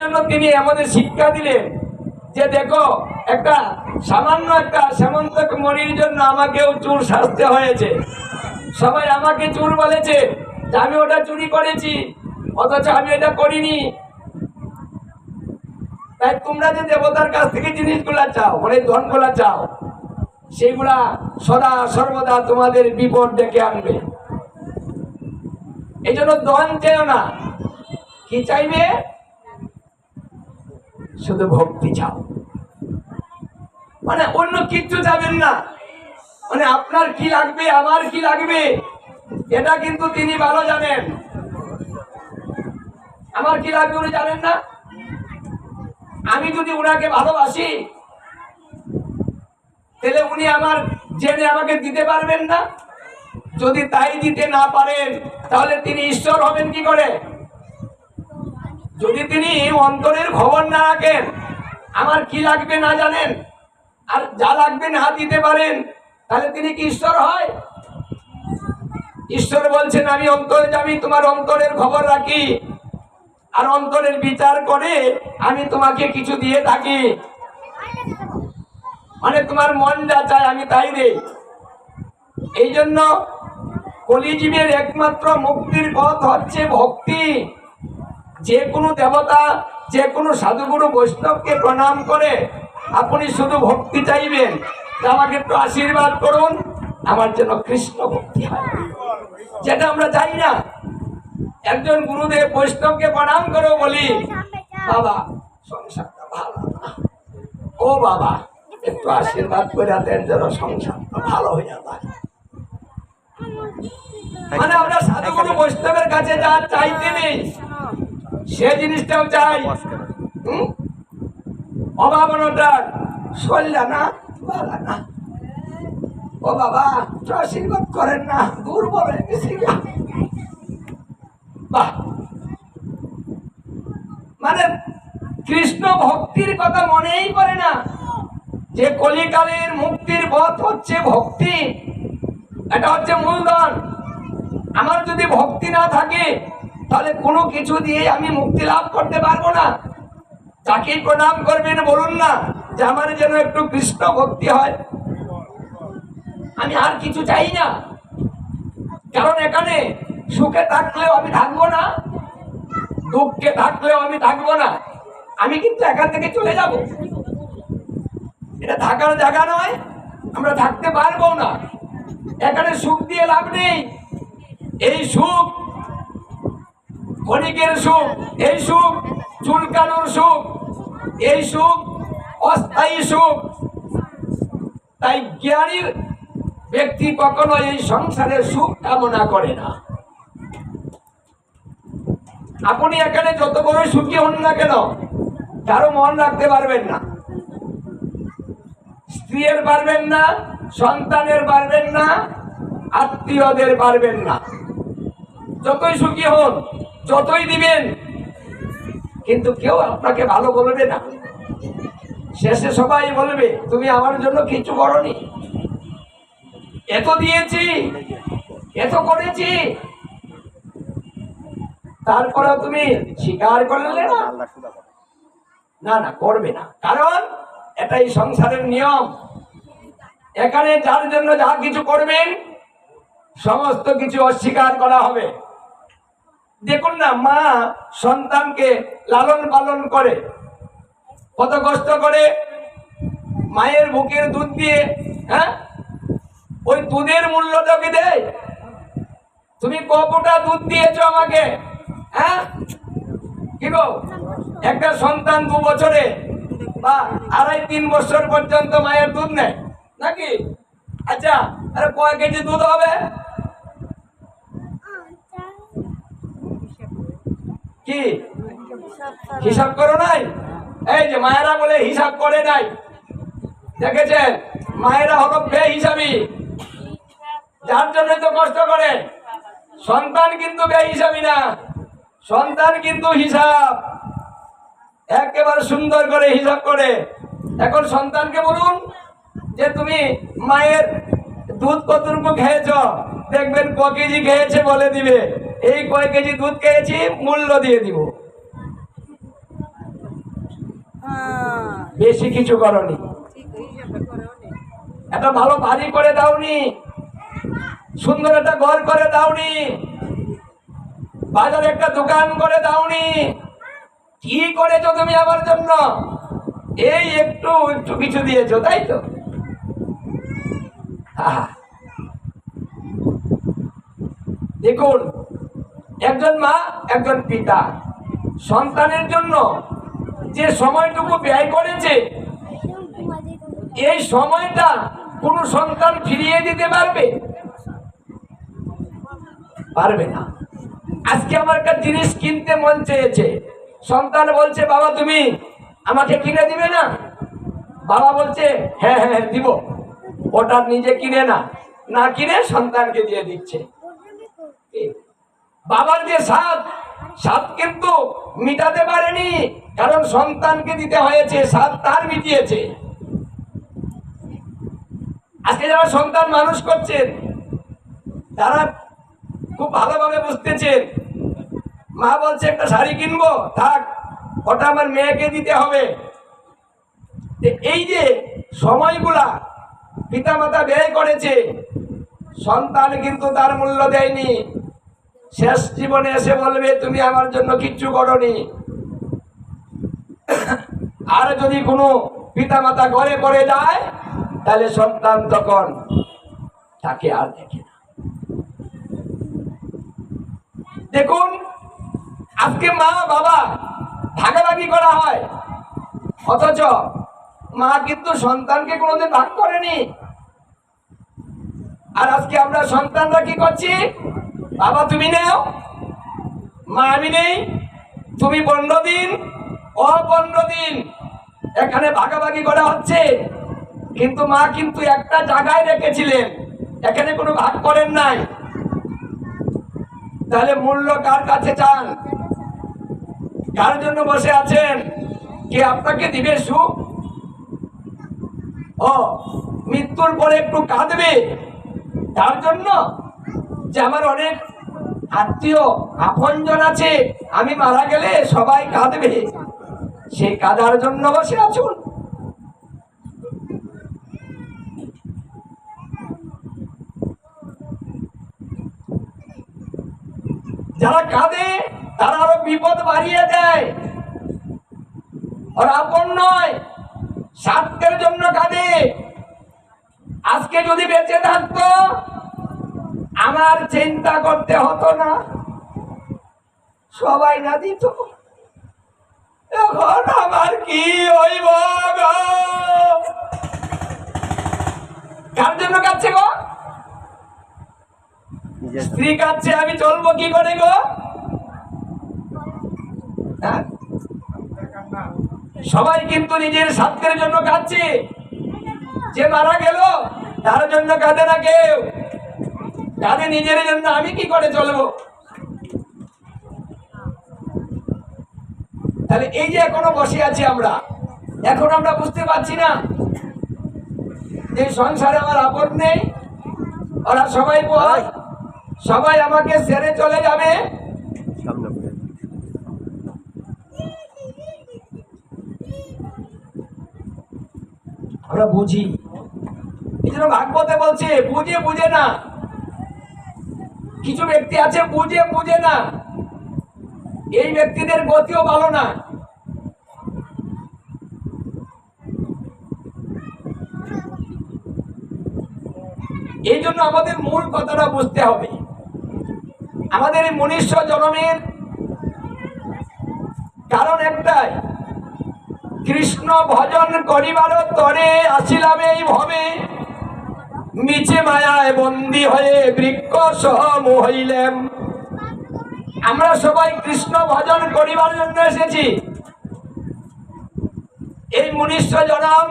জন্য তিনি আমাদের শিক্ষা দিলেন যে দেখো, একটা সামান্য একটা সেমন্তক মরির জন্য আমাকেও চুর সাজতে হয়েছে। সবাই আমাকে চুর বলেছে যে আমি ওটা চুরি করেছি, অথচ আমি এটা করিনি। তাই তোমরা যে দেবতার কাছ থেকে জিনিসগুলা চাও মানে ধনগুলা চাও, সেগুলা সদা সর্বদা তোমাদের বিপদ ডেকে আনবে। এই জন্য ধন চেও না। কি চাইবে? শুধু ভক্তি চাও। মানে অন্য কিচ্ছু যাবেন না। মানে আপনার কি লাগবে, আমার কি লাগবে, এটা কিন্তু তিনি ভালো জানেন। আমার কি লাগবে উনি জানেন না? আমি যদি উনাকে ভালোবাসি, তাহলে উনি আমার জেনে আমাকে দিতে পারবেন না? যদি তাই দিতে না পারেন, তাহলে তিনি ঈশ্বর হবেন কি করে? যদি তিনি অন্তরের খবর না রাখেন, আমার কি লাগবে না জানেন? আর যা লাগবে না দিতে পারেন, তাহলে তিনি কি ঈশ্বর হয়? ঈশ্বর বলছেন, আমি অন্তরে যাবি তোমার অন্তরের খবর রাখি আর অন্তরের বিচার করে আমি তোমাকে কিছু দিয়ে থাকি। মানে তোমার মন যা চায় আমি তাই দেই। এই জন্য কলিজীবের একমাত্র মুক্তির পথ হচ্ছে ভক্তি। যে কোনো দেবতা, যে কোনো সাধুগুরু বৈষ্ণবকে প্রণাম করে আপনি শুধু ভক্তি চাইবেন। আমাকে একটু আশীর্বাদ করুন, আমার যেন কৃষ্ণ ভক্তি হয়। যেটা আমরা চাই না। একজন গুরুদেব বৈষ্ণবকে প্রণাম করে বলি, বাবা, সংসারটা ভালো ও বাবা, একটু আশীর্বাদ করে দেন যেন সংসারটা ভালো হয়ে যায়। মানে আমরা সাধুগুরু বৈষ্ণবের কাছে যা চাইতে নেই সে জিনিসটাও চাই। হুম? অভাবনটা সল্লা না না। ও বাবা আশীর্বাদ করেন না, দুর্বল হয়ে গেছি বাহ। মানে কৃষ্ণ ভক্তির কথা মনেই করে না। যে কলিকালের মুক্তির পথ হচ্ছে ভক্তি। এটা হচ্ছে মূলধন। আমার যদি ভক্তি না থাকে তাহলে কোনো কিছু দিয়ে আমি মুক্তি লাভ করতে পারব না। যাকে প্রণাম করবেন বলুন না, যে আমার যেন একটু কৃষ্ণ ভক্তি হয়। আমি আর কিছু চাই না। কারণ এখানে সুখে থাকলেও আমি থাকব না, দুঃখে থাকলেও আমি থাকব না। আমি কিন্তু এখান থেকে চলে যাব। এটা থাকার জায়গা নয়, আমরা থাকতে পারব না। এখানে সুখ দিয়ে লাভ নেই। এই সুখ ক্ষণিকের সুখ, এই সুখ চুলকানোর সুখ, এই সুখ অস্থায়ী সুখ। তাই জ্ঞানীর ব্যক্তি কখনো এই সংসারের সুখ কামনা করে না। আপনি এখানে যত বড় সুখী হন না কেন, কারও মন রাখতে পারবেন না। স্ত্রীর পারবেন না, সন্তানের পারবেন না, আত্মীয়দের পারবেন না। যতই সুখী হন যতই দিবেন, কিন্তু কেউ আপনাকে ভালো বলবে না। শেষে সবাই বলবে, তুমি আমার জন্য কিছু করনি। এত দিয়েছি, এত করেছি। তারপরেও তুমি স্বীকার করলে না? না না, করবে না। কারণ এটাই সংসারের নিয়ম। এখানে যার জন্য যা কিছু করবেন, সমস্ত কিছু অস্বীকার করা হবে। দেখুন না, মা সন্তানকে লালন পালন করে। কত কষ্ট করে মায়ের বুকের দুধ দিয়ে হ্যাঁ? ওই দুধের মূল্য তোকে দেয়? তুমি কতটা দুধ দিয়েছ আমাকে হ্যাঁ? কি গো? একটা সন্তান দু বছরে বা আড়াই তিন বছর পর্যন্ত মায়ের দুধ নেয়, নাকি? আচ্ছা আরে কয় কেজি দুধ হবে? কি? হিসাব করো নাই? এই যে মায়েরা বলে হিসাব করে নাই। দেখেছেন? মায়েরা হলো বে হিসাবি যার জন্য তো কষ্ট করে। সন্তান কিন্তু বে হিসাবি না। সন্তান কিন্তু হিসাব। একেবারে সুন্দর করে হিসাব করে। এখন সন্তানকে বলুন যে তুমি মায়ের দুধ কতটুকু খেয়েছ? দেখবেন ক কেজি খেয়েছে বলে দিবে। এই কয় কেজি দুধ খেয়েছি মূল্য দিয়ে দিব। বেশি কিছু করনি। একটা ভালো বাড়ি করে দাওনি। সুন্দর একটা ঘর করে দাওনি। বাজারে একটা দোকান করে দাওনি। কি করেছ তুমি আমার জন্য? এই একটু একটু কিছু দিয়েছ, তাই তো। দেখুন একজন মা একজন পিতা। সন্তানের জন্য যে সময়টুকু ব্যয় করেছে এই সময়টা কোন সন্তান ফিরিয়ে দিতে পারবে? পারবে না। আজকে আমার একটা জিনিস কিনতে মন চেয়েছে। সন্তান বলছে বাবা তুমি আমাকে কিনে দিবে না? বাবা বলছে হ্যাঁ হ্যাঁ হ্যাঁ, দিব। ওটা নিজে কিনে না। না কিনে সন্তানকে দিয়ে দিচ্ছে। বাবার যে স্বাদ স্বাদ কিন্তু মিটাতে পারেনি, কারণ সন্তানকে দিতে হয়েছে, স্বাদ তার মিটিয়েছে। আজকে যারা সন্তান মানুষ করছেন, তারা খুব ভালোভাবে বুঝতেছেন। মা বলছে, একটা শাড়ি কিনবো? থাক, ওটা আমার মেয়েকে দিতে হবে। এই যে সময়গুলা পিতামাতা ব্যয় করেছে, সন্তান কিন্তু তার মূল্য দেয়নি। শেষ জীবনে এসে বলবে, তুমি আমার জন্য কিচ্ছু করনি। আর যদি কোনো পিতামাতা ঘরে পড়ে যায়, তাহলে সন্তান তখন তাকে আর দেখে না। দেখুন, আজকে মা, বাবা ভাগাভাগি করা হয়। অথচ মা কিন্তু সন্তানকে কোনোদিন ভাগ করেনি। আর আজকে আমরা সন্তানরা কি করছি? বাবা, তুমি নেও। মা, আমি নেই। তুমি পনেরো দিন, ও পনেরো দিন। এখানে ভাগাভাগি করা হচ্ছে। কিন্তু মা কিন্তু একটা জায়গায় রেখেছিলেন। এখানে কোনো ভাগ করেন নাই। তাহলে মূল্য কার কাছে চান? কার জন্য বসে আছেন? কে আপনাকে দিবে সুখ? ও, মৃত্যুর পরে একটু কাঁদবে। তার জন্য? যে আমার অনেক আত্মীয়, আপনজন আছে, আমি মারা গেলে সবাই কাঁদবে। সেই কাঁদার জন্য বসে আছুন। যারা কাঁদে, তারা আরও বিপদ বাড়িয়ে দেয়। ওরা আপন নয়, স্বার্থের জন্য কাঁদে। আজকে যদি বেঁচে থাকতো আমার চিন্তা করতে হতো না। সবাই না দিত। এখন আমার কি হইব গো? কার জন্য কাঁদছে গো? স্ত্রী কাঁদছে আমি চলবো কি করে গো? হ্যাঁ? সবাই কিন্তু নিজের স্বার্থের জন্য কাঁদছে। যে মারা গেল তার জন্য কাঁদে না কেউ। কাঁদে নিজের জন্য আমি কি করে চলবো? তাহলে এই যে এখনও বসে আছি আমরা, এখন আমরা বুঝতে পারছি না যে সংসারে আমার আপন নেই, ওরা সবাই বল, সবাই আমাকে ছেড়ে চলে যাবে। আমরা বুঝি। এই জন্য ভাগবতে বলছে, বুঝে বুঝে না। কিছু ব্যক্তি আছে, বুঝে বুঝে না। এই ব্যক্তিদের গতিও ভালো না। এই জন্য আমাদের মূল কথাটা বুঝতে হবে। আমাদের এই মনুষ্য জন্মের কারণ একটাই, কৃষ্ণ ভজন করিবার তরে আসিলাম এই ভবে নিচে মায়ায় বন্দী হয়ে বৃক্ষ সহ হইলেম আমরা সবাই কৃষ্ণ ভজন করিবার জন্য এসেছি। এই মনুষ্য জনম